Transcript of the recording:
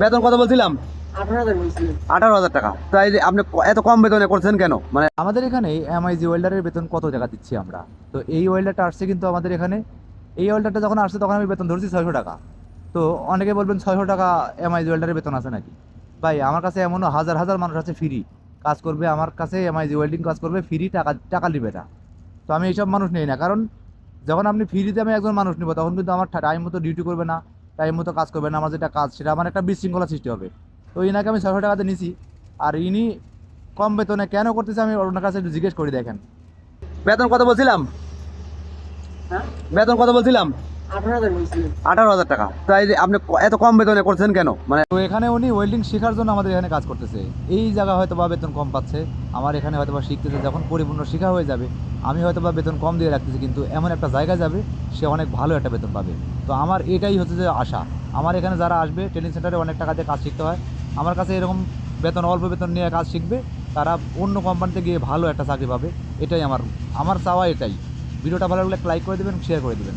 বেতন কত বলছিলাম? আঠারো হাজার টাকা। তাই যে আপনি এত কম বেতনে করছেন কেন? মানে আমাদের এখানে এমআইজি ওয়েল্ডারের বেতন কত টাকা দিচ্ছি আমরা? তো এই ওয়েল্ডারটা আসছে কিন্তু আমাদের এখানে। এই ওয়েল্ডারটা যখন আসছে তখন আমি বেতন ধরছি ছয়শো টাকা। তো অনেকে বলবেন ছয়শো টাকা এমআইজি ওয়েল্ডারের বেতন আছে নাকি? ভাই আমার কাছে এমনও হাজার হাজার মানুষ আছে ফ্রি কাজ করবে আমার কাছে এমআইজি ওয়েল্ডিং কাজ করবে ফ্রি টাকা টাকা নিবে না। তো আমি এইসব মানুষ নেই না। কারণ যখন আপনি ফ্রিতে আমি একজন মানুষ নিব তখন কিন্তু আমার টাইম মতো ডিউটি করবে না। টাইম মতো কাজ করবে না আমার যেটা কাজ সেটা আমার একটা বিশৃঙ্খলা সৃষ্টি হবে। তো ইনাকে আমি ছশো টাকাতে নিছি আর ইনি কম বেতনে কেন করতেছে আমি ওনার কাছে একটু জিজ্ঞেস করি দেখেন। বেতন কত বলছিলাম? হ্যাঁ? বেতন কত বলছিলাম? আঠারো হাজার টাকা। তাই আপনি এত কম বেতনে করছেন কেন? মানে তো এখানে উনি ওয়েল্ডিং শেখার জন্য আমাদের এখানে কাজ করতেছে। এই জায়গায় হয়তো বা বেতন কম পাচ্ছে। আমার এখানে হয়তো বা শিখতেছে, যখন পরিপূর্ণ শেখা হয়ে যাবে, আমি হয়তো বা বেতন কম দিয়ে রাখতেছি, কিন্তু এমন একটা জায়গায় যাবে, সে অনেক ভালো একটা বেতন পাবে। তো আমার এটাই হচ্ছে যে আশা। আমার এখানে যারা আসবে ট্রেনিং সেন্টারে অনেক টাকা দিয়ে কাজ শিখতে হয়। আমার কাছে এরকম বেতন, অল্প বেতন নিয়ে কাজ শিখবে, তারা অন্য কোম্পানিতে গিয়ে ভালো একটা চাকরি পাবে। এটাই আমার আমার চাওয়া এটাই। ভিডিওটা ভালো লাগলে লাইক করে দেবেন শেয়ার করে দেবেন।